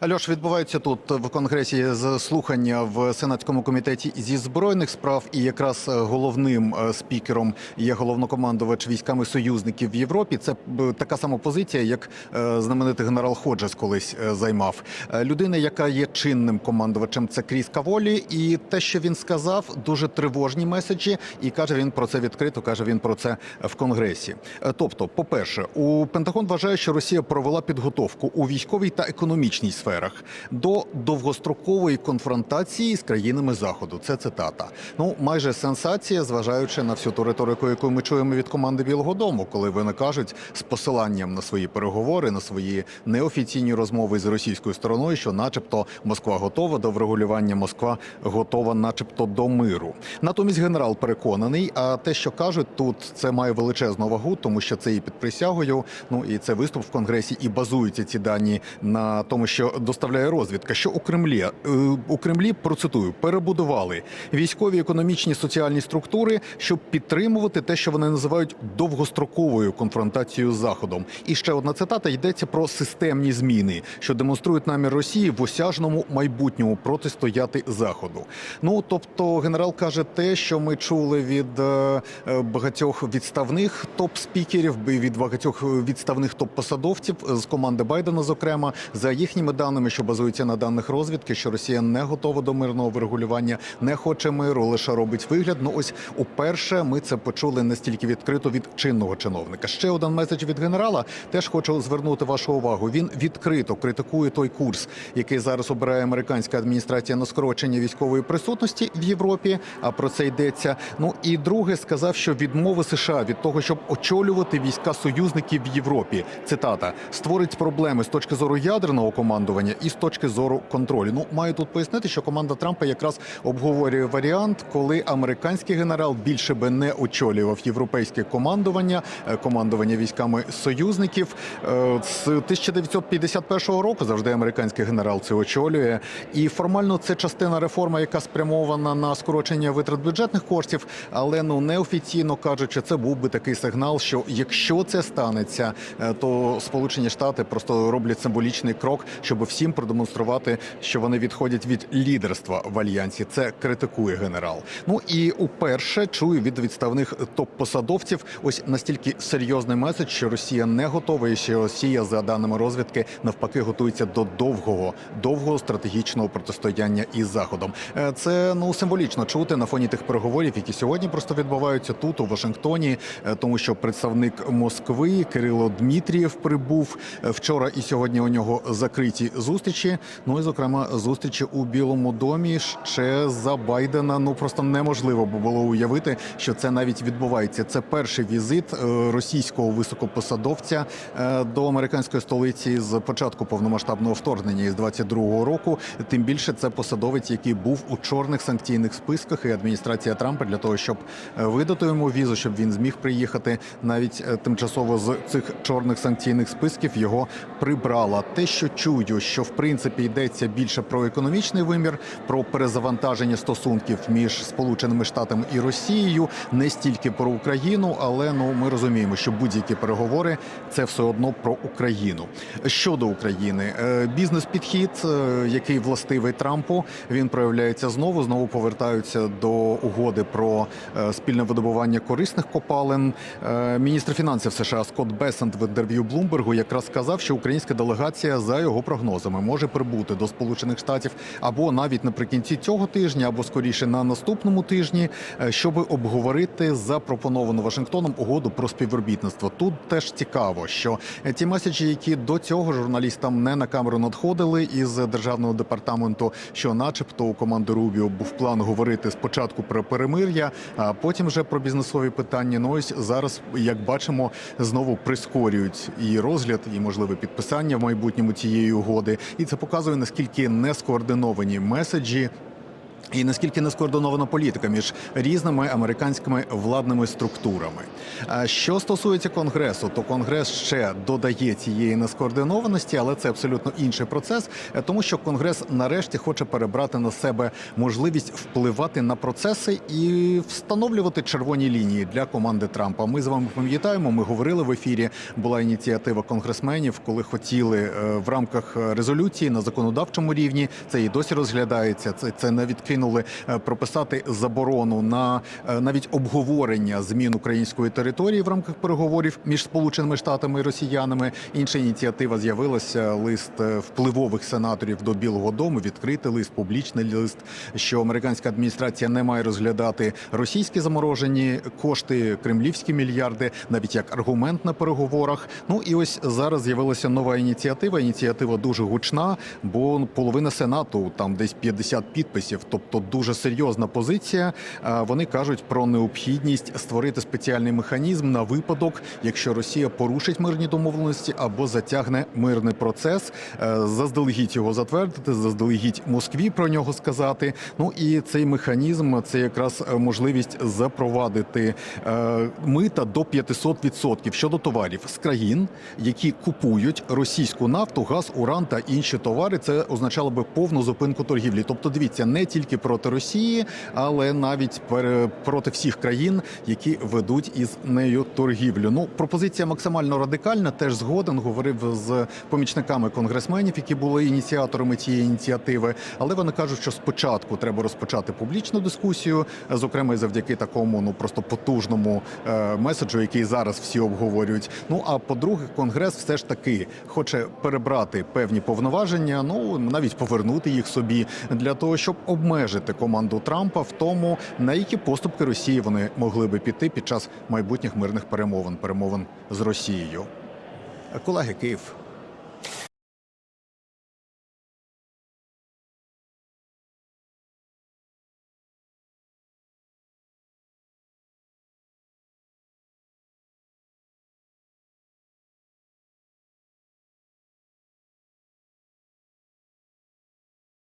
Альош, відбувається тут в конгресі слухання в сенатському комітеті зі збройних справ, і якраз е, головним е, спікером є головнокомандувач військами союзників в Європі. Це така сама позиція, як е, знаменитий генерал Ходжес колись е, займав. Е, Людина, яка є чинним командувачем, це Кріс Каволі, і те, що він сказав, дуже тривожні меседжі, і каже він про це відкрито. каже він про це в конгресі. Е, Тобто, по-перше, у Пентагон вважає, що Росія провела підготовку у військовій та економічній сферах до довгострокової конфронтації з країнами заходу. Це цитата. Ну майже сенсація, зважаючи на всю ту риторику, яку ми чуємо від команди Білого Дому, коли вони кажуть з посиланням на свої переговори, на свої неофіційні розмови з російською стороною, що, начебто, Москва готова до врегулювання, Москва готова, начебто, до миру. Натомість генерал переконаний, а те, що кажуть тут, це має величезну вагу, тому що це і під присягою. Ну і це виступ в конгресі, і базуються ці дані на тому, що доставляє розвідка. Що у Кремлі е, у Кремлі процитую перебудували військові, економічні, соціальні структури, щоб підтримувати те, що вони називають довгостроковою конфронтацією з заходом. І ще одна цитата йдеться про системні зміни, що демонструють намір Росії в осяжному майбутньому протистояти заходу. Ну тобто, генерал каже те, що ми чули від е, е, багатьох відставних топ-спікерів, від багатьох відставних топ-посадовців з команди Байдена, зокрема, за їхніми даними, що базуються на даних розвідки, що Росія не готова до мирного врегулювання, не хоче миру, лише робить вигляд. Ну ось уперше ми це почули настільки відкрито від чинного чиновника. Ще один меседж від генерала. Теж хочу звернути вашу увагу. Він відкрито критикує той курс, який зараз обирає американська адміністрація на скорочення військової присутності в Європі. А про це йдеться. Ну і друге сказав, що відмови США від того, щоб очолювати війська союзників в Європі. Цитата створить проблеми з точки зору ядерного командування і з точки зору контролю. Ну маю тут пояснити, що команда Трампа якраз обговорює варіант, коли американський генерал більше би не очолював європейське командування, е, командування військами союзників. Е, З 1951 року завжди американський генерал це очолює. І формально це частина реформи, яка спрямована на скорочення витрат бюджетних коштів. Але ну неофіційно кажучи, це був би такий сигнал, що якщо це станеться, е, то Сполучені Штати просто роблять символічний крок, щоб всім продемонструвати, що вони відходять від лідерства в альянсі. Це критикує генерал. Ну і уперше чую від відставних топ-посадовців ось настільки серйозний меседж, що Росія не готова, і що Росія, за даними розвідки, навпаки, готується до довгого, довгого стратегічного протистояння із заходом. Е, Це ну символічно чути на фоні тих переговорів, які сьогодні просто відбуваються тут, у Вашингтоні, е, тому що представник Москви Кирило Дмитрієв прибув Е, вчора і сьогодні. У нього закриті зустрічі. Ну і зокрема зустрічі у Білому домі ще за Байдена. Ну просто неможливо було уявити, що це навіть відбувається. Це перший візит е, російського високопосадовця е, до американської столиці з початку повномасштабного вторгнення із 22-го року. Тим більше це посадовець, який був у чорних санкційних списках, і адміністрація Трампа для того, щоб е, видати йому візу, щоб він зміг приїхати навіть тимчасово з цих чорних санкційних списків його прибрала. Те, що чую, що в принципі йдеться більше про економічний вимір, про перезавантаження стосунків між Сполученими Штатами і Росією, не стільки про Україну, але ну ми розуміємо, що будь-які переговори це все одно про Україну. Щодо України, е, бізнес-підхід, е, який властивий Трампу, він проявляється знову. Знову повертаються до угоди про е, спільне видобування корисних копалин. Міністр фінансів США Скотт Бесент в інтерв'ю Блумбергу якраз сказав, що українська делегація за його прогнозами може прибути до Сполучених Штатів або навіть наприкінці цього тижня, або скоріше на наступному тижні, е, щоб обговорити запропоновану Вашингтоном угоду про співробітництво. Тут теж цікаво, що е, ті меседжі, які до цього журналістам не на камеру надходили із державного департаменту, що, начебто, у команди Рубіо був план говорити спочатку про перемир'я, а потім вже про бізнесові питання. Ну ось зараз, як бачимо, знову прискорюють і розгляд, і можливе підписання в майбутньому цієї угоди. І це показує наскільки не скоординовані меседжі І наскільки не скоординована політика між різними американськими владними структурами. Що стосується конгресу, то конгрес ще додає цієї нескоординованості, але це абсолютно інший процес, е, тому що конгрес нарешті хоче перебрати на себе можливість впливати на процеси і встановлювати червоні лінії для команди Трампа. Ми з вами пам'ятаємо, ми говорили в ефірі. Була ініціатива конгресменів, коли хотіли е, в рамках е, резолюції на законодавчому рівні. Це і досі розглядається. Це це не відкинули е, прописати заборону на е, навіть обговорення змін української території в рамках переговорів між Сполученими Штатами і Росіянами. Інша ініціатива з'явилася лист е, впливових сенаторів до Білого Дому. Відкритий лист, публічний лист, що американська адміністрація не має розглядати російські заморожені кошти, кремлівські мільярди, навіть як аргумент на переговорах. Ну і ось зараз з'явилася нова ініціатива. Ініціатива дуже гучна, бо половина сенату там десь 50 підписів, тобто дуже серйозна позиція. А Вони кажуть про необхідність створити спеціальний механізм на випадок, якщо Росія порушить мирні домовленості або затягне мирний процес, Е, заздалегідь його затвердити, заздалегідь Москві про нього сказати. Ну і цей механізм це якраз е, можливість запровадити е, мита до 500% щодо товарів з країн, які купують російську нафту, газ, уран та інші товари. Це означало би повну зупинку торгівлі. Тобто, дивіться, не тільки проти Росії, але навіть проти всіх країн, які ведуть із нею торгівлю. Ну, пропозиція максимально радикальна. Теж згоден говорив з помічниками конгресменів, які були ініціаторами цієї ініціативи. Але вони кажуть, що спочатку треба розпочати публічну дискусію, зокрема і завдяки такому ну просто потужному е, меседжу, який зараз всі обговорюють. Ну а по-друге, конгрес все ж таки хоче перебрати певні повноваження, ну навіть повернути їх собі для того, щоб обмежити команду Трампа в тому, на які поступки Росії вони могли би піти під час майбутніх мирних перемовин, перемовин з Росією. Колеги, Київ.